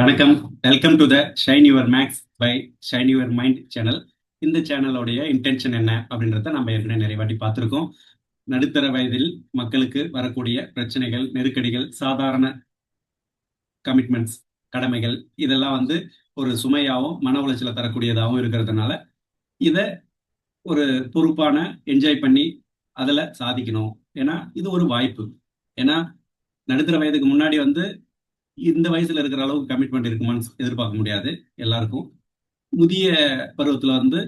வணக்கம். Welcome to the shine your max by shine your mind channel இந்த சேனலோடைய intention என்ன அப்படின்றத நம்ம ஏற்கனவே நிறைய வாட்டி பார்த்துருக்கோம். நடுத்தர வயதில் மக்களுக்கு வரக்கூடிய பிரச்சனைகள் நெருக்கடிகள் சாதாரண கமிட்மெண்ட்ஸ் கடமைகள் இதெல்லாம் வந்து ஒரு சுமையாகவும் மன உளைச்சலை தரக்கூடியதாகவும் இருக்கிறதுனால இதை ஒரு பொறுப்பான என்ஜாய் பண்ணி அதில் சாதிக்கணும். ஏன்னா இது ஒரு வாய்ப்பு. ஏன்னா நடுத்தர வயதுக்கு முன்னாடி வந்து இந்த வயசுல இருக்கிற அளவுக்கு கமிட்மெண்ட் இருக்குமான்னு எதிர்பார்க்க முடியாது எல்லாருக்கும். முதிய பருவத்துல வந்து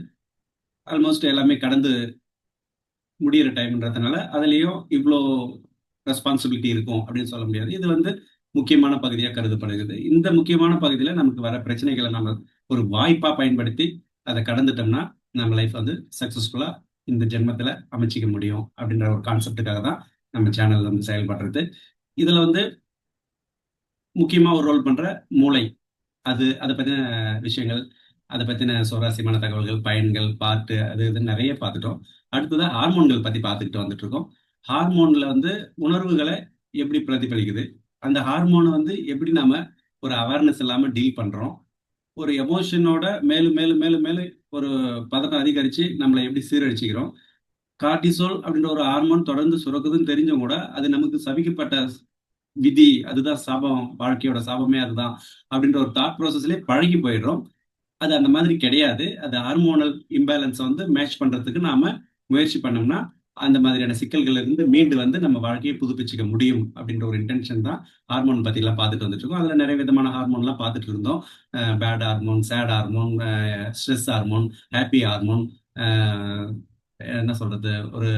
ஆல்மோஸ்ட் எல்லாமே கடந்து முடியிற டைம்ன்றதுனால அதுலேயும் இவ்வளோ ரெஸ்பான்சிபிலிட்டி இருக்கும் அப்படின்னு சொல்ல முடியாது. இது வந்து முக்கியமான பகுதியாக கருதப்படுகிறது. இந்த முக்கியமான பகுதியில் நமக்கு வர பிரச்சனைகளை நம்ம ஒரு வாய்ப்பாக பயன்படுத்தி அதை கடந்துட்டோம்னா நம்ம லைஃப் வந்து சக்ஸஸ்ஃபுல்லாக இந்த ஜென்மத்தில் அமைச்சிக்க முடியும் அப்படின்ற ஒரு கான்செப்டுக்காக தான் நம்ம சேனல் வந்து செயல்படுறது. இதில் வந்து முக்கியமாக ஒரு ரோல் பண்ணுற மூளை. அது அதை பற்றின விஷயங்கள் அதை பற்றின சுவாரஸ்யமான தகவல்கள் பயன்கள் பாட்டு அது இது நிறைய பார்த்துட்டோம். அடுத்ததாக ஹார்மோன்கள் பற்றி பார்த்துக்கிட்டு வந்துட்டு இருக்கோம் ஹார்மோனில் வந்து உணர்வுகளை எப்படி பிரதிபலிக்குது? அந்த ஹார்மோனை வந்து எப்படி நாம ஒரு அவேர்னஸ் இல்லாமல் டீல் பண்ணுறோம் ஒரு எமோஷனோட மேலும் மேலும் மேலும் மேலும் ஒரு பதட்டம் அதிகரித்து நம்மளை எப்படி சீரழிச்சிக்கிறோம்? கார்டிசோல் அப்படின்ற ஒரு ஹார்மோன் தொடர்ந்து சுரக்குதுன்னு தெரிஞ்சும் கூட அது நமக்கு சபிக்கப்பட்ட விதி அதுதான் சாபம் வாழ்க்கையோட சாபமே அதுதான் அப்படின்ற ஒரு தாட் ப்ராசஸ்லேயே பழகி போயிடுறோம். அது அந்த மாதிரி கிடையாது. அது ஹார்மோனல் இம்பேலன்ஸை வந்து மேட்ச் பண்ணுறதுக்கு நாம முயற்சி பண்ணோம்னா அந்த மாதிரியான சிக்கல்கள் இருந்து மீண்டு வந்து நம்ம வாழ்க்கையை புதுப்பிச்சுக்க முடியும் அப்படின்ற ஒரு இன்டென்ஷன் தான் ஹார்மோன் பற்றிலாம் பார்த்துட்டு வந்துட்டு இருக்கோம். அதில் நிறைய விதமான ஹார்மோன்லாம் பார்த்துட்டு இருந்தோம். Bad hormone sad hormone stress hormone happy hormone என்ன சொல்றது? ஒரு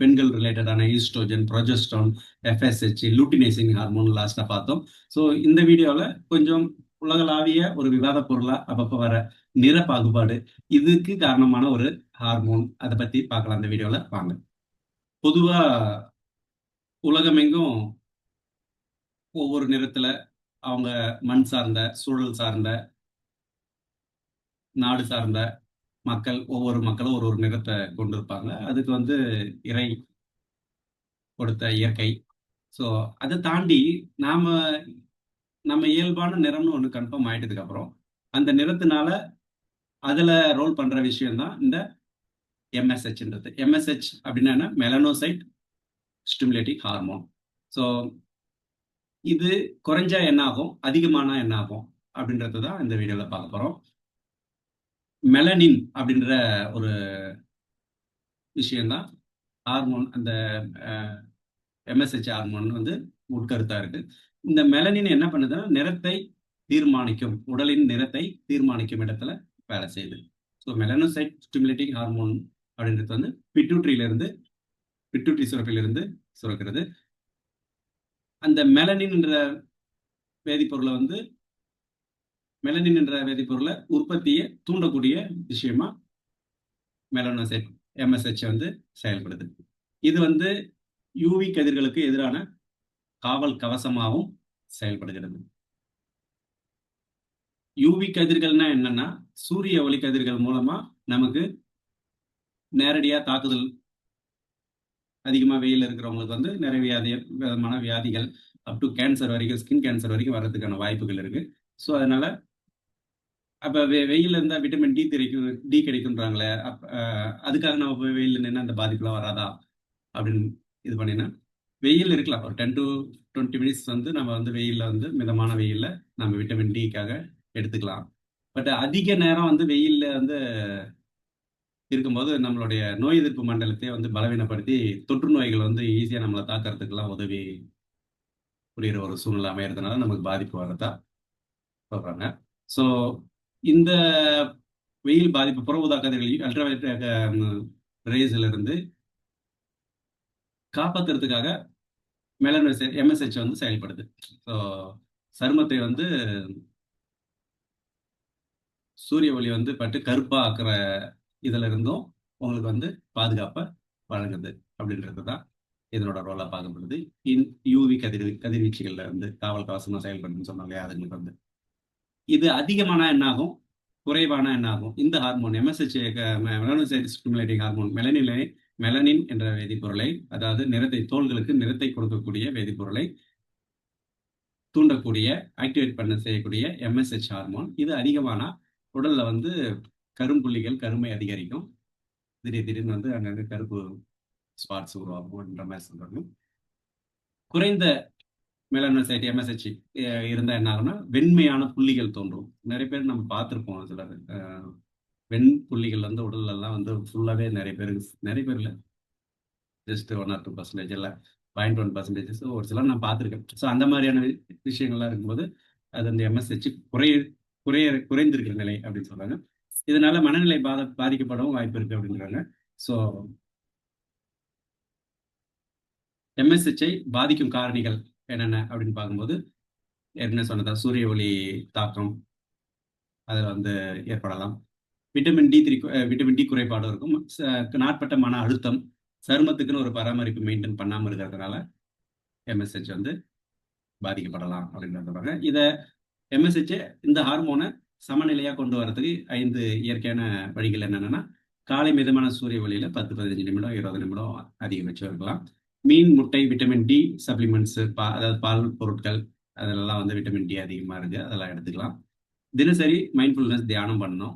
பெண்கள் ரிலேட்டடான oestrogen progesterone FSH luteinising hormone லாஸ்ட்டாக பார்த்தோம். ஸோ இந்த வீடியோவில் கொஞ்சம் உலகளாவிய ஒரு விவாத பொருளா அப்பப்போ வர நிற பாகுபாடு இதுக்கு காரணமான ஒரு ஹார்மோன் அதை பத்தி பார்க்கலாம் அந்த வீடியோல. வாங்க. பொதுவா உலகமெங்கும் ஒவ்வொரு நிறத்துல அவங்க மண் சார்ந்த சூழல் சார்ந்த நாடு சார்ந்த மக்கள் ஒவ்வொரு மக்களும் ஒரு ஒரு நிறத்தை கொண்டிருப்பாங்க. அதுக்கு வந்து இறை கொடுத்த இயற்கை. ஸோ அதை தாண்டி நாம நம்ம இயல்பான நிறம்னு ஒன்று கன்ஃபார்ம் ஆயிட்டதுக்கு அப்புறம் அந்த நிறத்தினால அதில் ரோல் பண்ணுற விஷயம் தான் இந்த எம்எஸ்ஹெச்ன்றது எம்எஸ்ஹெச் அப்படின்னா மெலனோசைட் ஸ்டிமுலேட்டிங் ஹார்மோன் ஸோ இது குறைஞ்சா என்ன ஆகும் அதிகமானா என்ன ஆகும் அப்படின்றது தான் இந்த வீடியோவில் பார்க்க போகிறோம் மெலனின் அப்படின்ற ஒரு விஷயம்தான். ஹார்மோன் அந்த எம்எஸ்ஹெச் ஹார்மோன் வந்து உட்கருத்தாக இருக்குது இந்த மெலனின் என்ன பண்ணுதுன்னா நிறத்தை தீர்மானிக்கும். உடலின் நிறத்தை தீர்மானிக்கும் இடத்துல வேலை செய்யுது. ஸோ மெலனோசைட் ஸ்டிமுலேட்டிங் ஹார்மோன் அப்படின்றது வந்து பிட்டூட்ரியிலிருந்து பிட்டூட்ரி சுரப்பிலிருந்து சுரக்கிறது. அந்த மெலனின் என்ற வேதிப்பொருளை வந்து மெலனின் என்ற வேதிப்பொருளை உற்பத்தியை தூண்டக்கூடிய விஷயமா மெலனோசைட் எம்எஸ்ஹெச் வந்து செயல்படுது. இது வந்து யூவி கதிர்களுக்கு எதிரான காவல் கவசமாகவும் செயல்படுகிறது. யூவி கதிர்கள்னா என்னன்னா சூரிய ஒளி கதிர்கள் மூலமா நமக்கு நேரடியா தாக்குதல் அதிகமா வெயில் இருக்கிறவங்களுக்கு வந்து நிறைய வியாதி விதமான வியாதிகள் அப் டு கேன்சர் வரைக்கும் ஸ்கின் கேன்சர் வரைக்கும் வர்றதுக்கான வாய்ப்புகள் இருக்கு. ஸோ அதனால அப்ப வெ வெயில் இருந்தா விட்டமின் டி கிடைக்கும் டி கிடைக்கும்ன்றாங்களே அப் அதுக்காக நம்ம போய் வெயில் நின்று அந்த பாதிப்புலாம் வராதா? அப்படின்னு இது பண்ணினா வெயில் இருக்கலாம். ஒரு டென் டு டுவெண்ட்டி மினிட்ஸ் வந்து நம்ம வந்து வெயிலில் வந்து மிதமான வெயிலில் நம்ம விட்டமின் டிக்காக எடுத்துக்கலாம். பட் அதிக நேரம் வந்து வெயிலில் வந்து இருக்கும்போது நம்மளுடைய நோய் எதிர்ப்பு மண்டலத்தையே வந்து பலவீனப்படுத்தி தொற்று நோய்கள் வந்து ஈஸியாக நம்மளை தாக்கிறதுக்கெல்லாம் உதவி புரிகிற ஒரு சூழ்நிலை அமையறதுனால நமக்கு பாதிப்பு வரதா சொல்கிறாங்க ஸோ இந்த வெயில் பாதிப்பு புற ஊதா கதிர்கள் அல்ட்ராவைலட் ரேஸ்ல இருந்து காப்பாத்துறதுக்காக மெலனோஸ் எம்எஸ்ஹெச் வந்து செயல்படுது. ஸோ சருமத்தை வந்து சூரிய ஒளி வந்து பட்டு கருப்பாக ஆக்குற இதில் இருந்தும் உங்களுக்கு வந்து பாதுகாப்பை வழங்குது அப்படின்றது தான் இதனோட ரோலாக பார்க்கப்படுது. இன் யூவி கதிர் கதிர்வீச்சுகளில் வந்து காவல் கவசமாக செயல்படுதுன்னு சொன்னாங்க அதுங்களுக்கு வந்து இது அதிகமான என்னாகும்? குறைவான என்ன ஆகும் இந்த ஹார்மோன் எம்எஸ்ஹெச் மெலனோசைட் ஹார்மோன் மெலனிலே மெலனின் என்ற வேதிப்பொருளை அதாவது நிறத்தை தோள்களுக்கு நிறத்தை கொடுக்கக்கூடிய வேதிப்பொருளை தூண்டக்கூடிய ஆக்டிவேட் பண்ண செய்யக்கூடிய எம்எஸ்ஹெச் ஹார்மோன் இது அதிகமானா உடல்ல வந்து கரும்புள்ளிகள் கருமை அதிகரிக்கும். திடீர் திடீர்னு வந்து அங்கங்க கருப்பு ஸ்பாட்ஸ் உருவாகும்ன்ற மாதிரி சொல்றாங்க. குறைந்த மெலனோசைட் எம்எஸ்ஹெச் இருந்தா என்ன ஆகும்னா வெண்மையான புள்ளிகள் தோன்றும். நிறைய பேர் நம்ம பார்த்துருப்போம் சிலர். வெண் புள்ளிகள் வந்து உடல்ல எல்லாம் வந்து ஃபுல்லாவே நிறைய பேருக்கு நிறைய பேர் இல்லை. Just one or two percentage இல்லை. பாயிண்ட் ஒன் பர்சன்டேஜஸ் ஒரு சிலர் நான் பார்த்துருக்கேன். ஸோ அந்த மாதிரியான வி- விஷயங்கள்லாம் இருக்கும்போது அது அந்த எம்எஸ்ஹெச் குறைய குறைய குறைந்திருக்கிற நிலை அப்படின்னு சொல்றாங்க. இதனால மனநிலை பாத பாதிக்கப்படவும் வாய்ப்பு இருக்கு அப்படின்றாங்க. ஸோ எம்எஸ்ஹெச்ஐ பாதிக்கும் காரணிகள் என்னென்ன அப்படின்னு பார்க்கும்போது ஏற்கனவே சொன்னதா சூரிய ஒளி தாக்கம் அதில் வந்து ஏற்படலாம். Vitamin D three vitamin D குறைபாடு இருக்கும். ச- நாட்பட்ட மன அழுத்தம் சருமத்துக்குன்னு ஒரு பராமரிப்பு மெயின்டைன் பண்ணாமல் இருக்கிறதுனால எம்எஸ்ஹெச் வந்து பாதிக்கப்படலாம் அப்படின்னு சொல்கிறாங்க இதை எம்எஸ்ஹெச் இந்த ஹார்மோனை சமநிலையாக கொண்டு வரதுக்கு ஐந்து இயற்கையான வழிகள் என்னென்னா காலை மிதமான சூரிய ஒளியில் பத்து பதினஞ்சு நிமிடம் இருபது நிமிடம் அதிகபட்சம் இருக்கலாம். மீன் முட்டை விட்டமின் டி சப்ளிமெண்ட்ஸ் பா அதாவது பால் பொருட்கள் அதெல்லாம் வந்து விட்டமின் டி அதிகமாக இருக்குது அதெல்லாம் எடுத்துக்கலாம். தினசரி மைண்ட்ஃபுல்னஸ் தியானம் பண்ணணும்.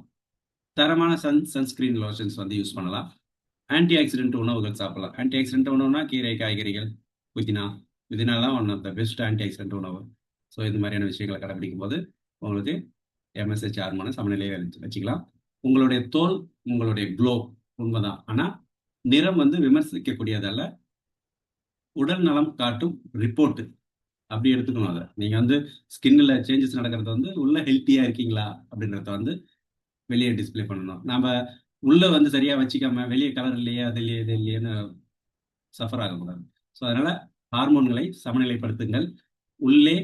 தரமான சன் சன்ஸ்கிரீன் லோஷன்ஸ் வந்து யூஸ் பண்ணலாம். ஆன்டி ஆக்சிடென்ட் உணவுகள் சாப்பிடலாம். ஆன்டி ஆக்சிடென்ட் உணவுனா கீரை காய்கறிகள் புதினா. புதினாலாம் one of the best antioxidant உணவு. ஸோ இந்த மாதிரியான விஷயங்களை கடைபிடிக்கும் போது உங்களுக்கு எம்எஸ்ஹெச் ஹார்மோனை சமநிலையை வச்சுக்கலாம். உங்களுடைய தோல் உங்களுடைய க்ளோ உண்மைதான். ஆனால் நிறம் வந்து விமர்சிக்கக்கூடியதல்ல. உடல் நலம் காட்டும் ரிப்போர்ட்டு அப்படி எடுத்துக்கணும் அதை. நீங்கள் வந்து ஸ்கின்னில் சேஞ்சஸ் நடக்கிறது வந்து உள்ள ஹெல்த்தியாக இருக்கீங்களா? அப்படின்றத வந்து வெளியே டிஸ்ப்ளே பண்ணணும். நம்ம உள்ளே வந்து சரியாக வச்சுக்காம வெளியே கலர் இல்லையே அது இல்லையே இது இல்லையேன்னு சஃபர் ஆகக்கூடாது. ஸோ அதனால் ஹார்மோன்களை சமநிலைப்படுத்துங்கள். உள்ளே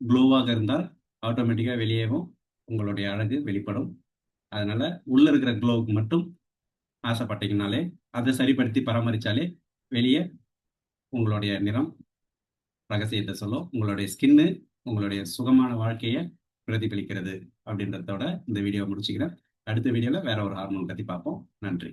க்ளோவாக இருந்தால் ஆட்டோமேட்டிக்காக வெளியேவும் உங்களுடைய அழகு வெளிப்படும். அதனால் உள்ளே இருக்கிற க்ளோவுக்கு மட்டும் ஆசைப்பட்டீங்கனாலே அதை சரிப்படுத்தி பராமரித்தாலே வெளியே உங்களுடைய நிறம் ரகசியத்தை சொல்லும் உங்களுடைய ஸ்கின்னு உங்களுடைய சுகமான வாழ்க்கையை பிரதிபலிக்கிறது அப்படின்றதோட இந்த வீடியோ முடிச்சுக்கிறேன். அடுத்த வீடியோவில் வேற ஒரு ஹார்மோன் பற்றி பார்ப்போம். நன்றி.